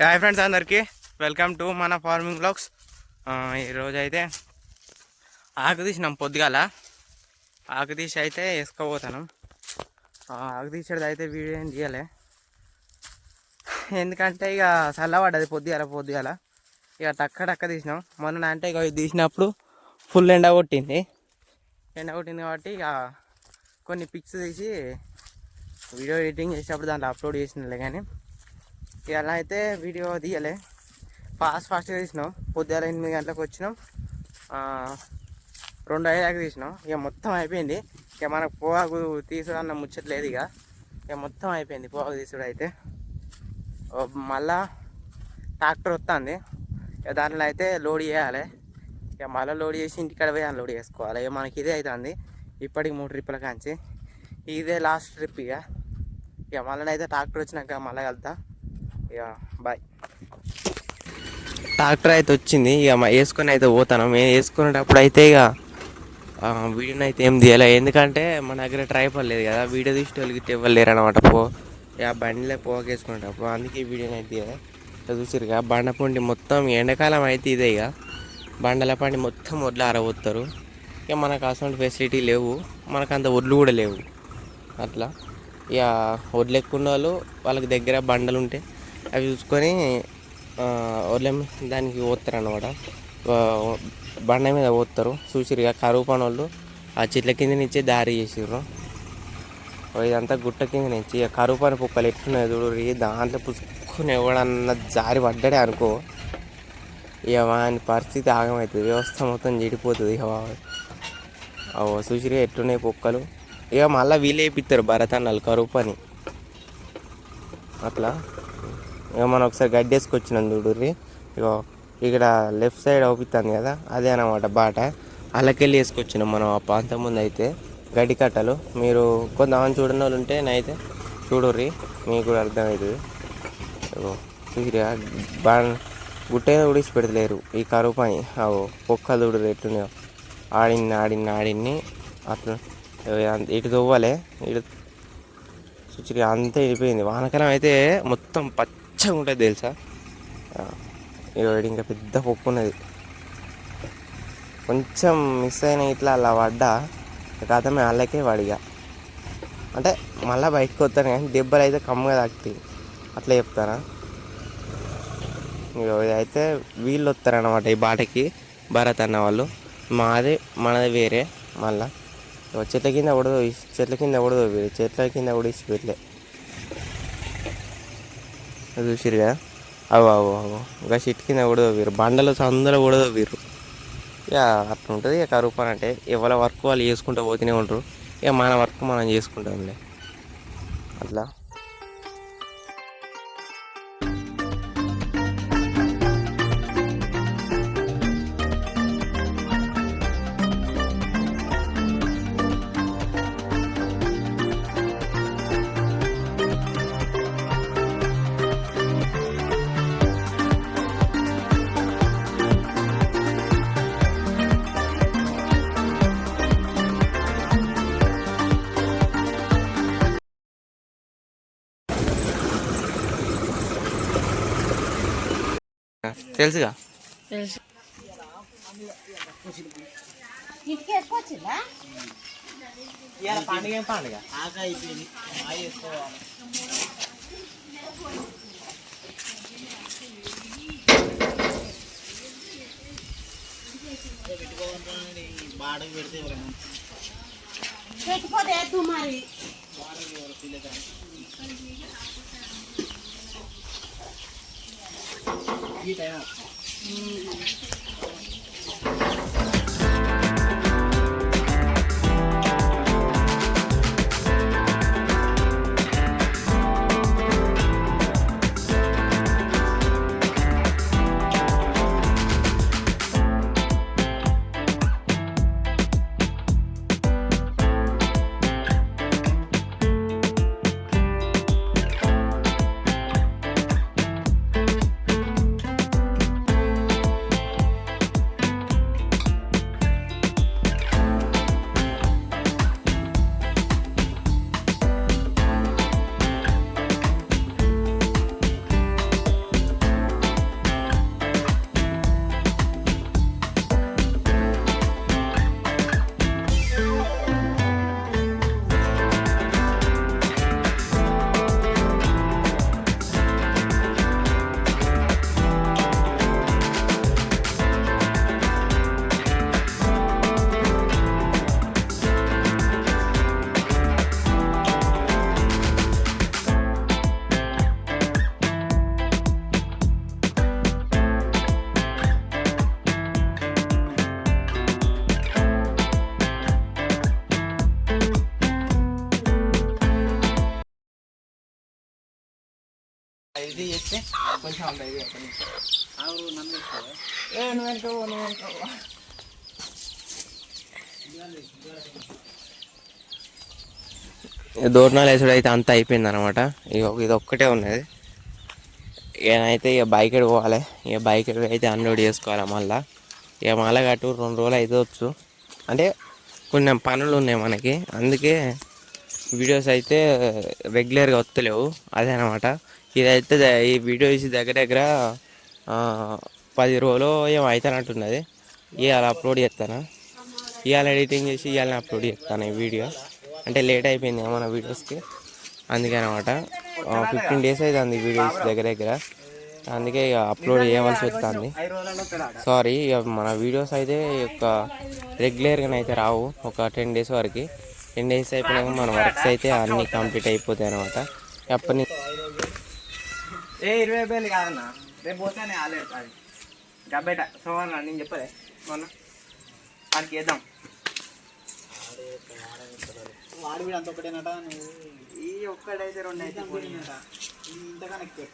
Hi friends అందరికీ. Welcome to మన farming blogs. ఈరోజు అయితే ఆకు తీసినాం పొద్దుగాల. ఆకు తీసి అయితే వేసుకోపోతాను ఆకు తీసేది అయితే వీడియో ఏం తీయలే. ఎందుకంటే ఇక చల్లబడ్డది పొద్దుగాల పొద్దుగాల. ఇక టక్క టక్క తీసినాం. మొన్న అంటే ఇక తీసినప్పుడు ఫుల్ ఎండ కొట్టింది. ఎండ కొట్టింది కాబట్టి ఇక కొన్ని పిక్స్ తీసి వీడియో ఎడిటింగ్ చేసేటప్పుడు దాంట్లో అప్లోడ్ చేసినలే కానీ. ఇక అలా అయితే వీడియో తీయలే. ఫాస్ట్ ఫాస్ట్గా తీసినాం. పొద్దుగాల ఎనిమిది గంటలకు వచ్చినాం. రెండు ఐదాకి తీసినాం. ఇక మొత్తం అయిపోయింది. ఇక మనకు పోగాకు తీసుడు అన్న ముచ్చట్లేదు ఇక. ఇక మొత్తం అయిపోయింది పోగాకు తీసుడు అయితే మళ్ళా ట్రాక్టర్ వస్తుంది. ఇక దాంట్లో అయితే లోడ్ చేయాలి. ఇక మళ్ళీ లోడ్ చేసి ఇంటికాడ పోయి లోడ్ చేసుకోవాలి. ఇక మనకి ఇదే అవుతుంది. ఇప్పటికి మూడు ట్రిప్పుల కాంచి. ఇదే లాస్ట్ ట్రిప్ ఇక. ఇక మళ్ళీ అయితే ట్రాక్టర్ వచ్చినాక మళ్ళీ వెళ్తా ఇక బాయ్. ట్రాక్టర్ అయితే వచ్చింది. ఇక వేసుకొని అయితే పోతాను. మేము వేసుకునేటప్పుడు అయితే ఇక వీడియోని అయితే ఏం తీయాలి. ఎందుకంటే మన దగ్గర ట్రైపర్ లేదు కదా. వీడియో తీసేటోళ్ళకి ఇవ్వలేరు అనమాట పో ఇక బండిలో పోగేసుకుంటాం. అందుకే ఈ అయితే ఇక చూసారు ఇక బండ పండి మొత్తం ఎండాకాలం అయితే ఇదే ఇక. బండల పండి మొత్తం వడ్లు ఆరబోతారు. ఇక మనకు అసలు ఫెసిలిటీ లేవు. మనకు అంత వడ్లు కూడా లేవు. అట్లా. ఇక వడ్లు ఎక్కువున్న వాళ్ళు వాళ్ళకి దగ్గర బండలు ఉంటాయి అవి చూసుకొని వడ్ల దానికి పోతారు అనమాట బండ మీద పోతారు. చూసిరు ఇక కరువు పని వాళ్ళు ఆ చెట్ల కింద నుంచే దారి చేసిర్రు. ఇదంతా గుట్ట కింద నుంచి. ఇక కరువు పని కుక్కలు ఎట్టున్నాయి చూడు. దాంట్లో పుసుకుని ఎవడన్నా జారి పడ్డాడే అనుకో. ఇక వాని పరిస్థితి ఆగమవుతుంది వ్యవస్థ మొత్తం చెడిపోతుంది ఇక వా- అవో చూసిరే ఎట్టున్నాయి కుక్కలు? ఇక మళ్ళీ వీళ్ళు వేపిస్తారు భరతన్నలు కరువు పని. అట్లా. ఇక మనం ఒకసారి గడ్డి వేసుకొచ్చినాం చూడుర్రి ఇక ఇక్కడ లెఫ్ట్ సైడ్ అవుపిస్తుంది కదా. అదే అనమాట బాట. అలకెళ్ళి వేసుకొచ్చినాం మనం ఆ ప్రాంతం ముందు అయితే గడ్డి కట్టలు మీరు కొంతమంది చూడని వాళ్ళు ఉంటే నైతే చూడుర్రి. మీకు కూడా అర్థమవుతుంది చూసిరా బా గుట్టైన ఉడిసి పెడతలేరు ఈ కరువు పని. అవో కుక్కలు చూడు ఎట్లున్నాయో ఆడిన్ని ఆడిన్ని ఆడిన్ని అట్లా ఇటు తవ్వాలి. ఇటు చూచి అంతా వెళ్ళిపోయింది వానకాలం అయితే మొత్తం పచ్చగా ఉంటుంది తెలుసా? ఇంకా పెద్ద పొక్కు ఉన్నది కొంచెం మిస్ అయిన ఇట్లా అలా పడ్డా కథమే వాళ్ళకే పడిగా అంటే మళ్ళీ బయటకు వస్తాను కానీ దెబ్బలు అయితే కమ్ముగా తాకుతాయి. అట్లా చెప్తారా? ఇగో అయితే వీళ్ళు వస్తారన్నమాట ఈ బాటకి. భరత్ అన్న వాళ్ళు. మాది మనది వేరే. మళ్ళా చెట్ల కింద కూడా చెట్ల కింద కూడా వీరు చెట్ల కింద కూడా పెట్టలే. చూసిరు కదా? అవు అవు అవు ఇంకా చెట్టు కింద కూడా తోపిరు. బండలు సందులో కూడా తోపిరు. ఇక అట్లా ఉంటుంది ఇక కరువు పని అంటే ఎవరి వర్క్ వాళ్ళు చేసుకుంటూ పోతూనే ఉంటారు. ఇక మన వర్క్ మనం చేసుకుంటాంలే. అట్లా? తెలుసుగా? తెలుసు. పండుగ పండుగ? ఆగా అయిపోయింది. బాడకు పెడితే పెట్టిపోతే మరి బాడకు พี่ใจครับ ఇది చేస్తే కొంచెం ఒక నిమిషం. ఏ నువ్వు వెనక పో, నువ్వు వెనక పో. ఈ దూరణాలు వేసుడు అయితే అంతా అయిపోయింది అనమాట ఇక ఇది ఒక్కటే ఉన్నది. ఏనైతే ఇక బైక్ ఎడు పోవాలి. ఇక బైక్ ఎడు అయితే అన్లోడ్ చేసుకోవాలి మళ్ళా. ఇక మళ్ళా కట్టు రెండు రోజులు అయితే వచ్చు. అంటే కొన్ని పనులు ఉన్నాయి మనకి. అందుకే వీడియోస్ అయితే రెగ్యులర్గా వస్తలేవు. అదే అనమాట ఇదైతే ఈ వీడియో తీసి దగ్గర దగ్గర పది రోజులు ఏమో అవుతానంటున్నది ఇవాళ అప్లోడ్ చేస్తాను ఇవాళ ఎడిటింగ్ చేసి ఇవాళ అప్లోడ్ చేస్తాను ఈ వీడియో? అంటే లేట్ అయిపోయింది మన వీడియోస్కి. అందుకే అనమాట ఫిఫ్టీన్ డేస్ అవుతుంది వీడియోస్ దగ్గర దగ్గర. అందుకే ఇక అప్లోడ్ చేయవలసి వస్తుంది సారీ ఇక మన వీడియోస్ అయితే ఒక రెగ్యులర్గా అయితే రావు. ఒక టెన్ డేస్ వరకు. టెన్ డేస్ అయిపోయినాక మన వర్క్స్ అయితే అన్నీ కంప్లీట్ అయిపోతాయి అనమాట అప్పటి ఏ ఇరవై వేలు కాదన్న. రేపు పోతేనే ఆలేదు అది. గబ్బేట సోమవారం నేను చెప్పలే. మొన్న వాడికి వేద్దాం వాడు వీడు అంత ఒకటేనట నువ్వు. ఈ ఒక్కడైతే రెండు అయితే. ఇంతకన్నా ఎక్కువ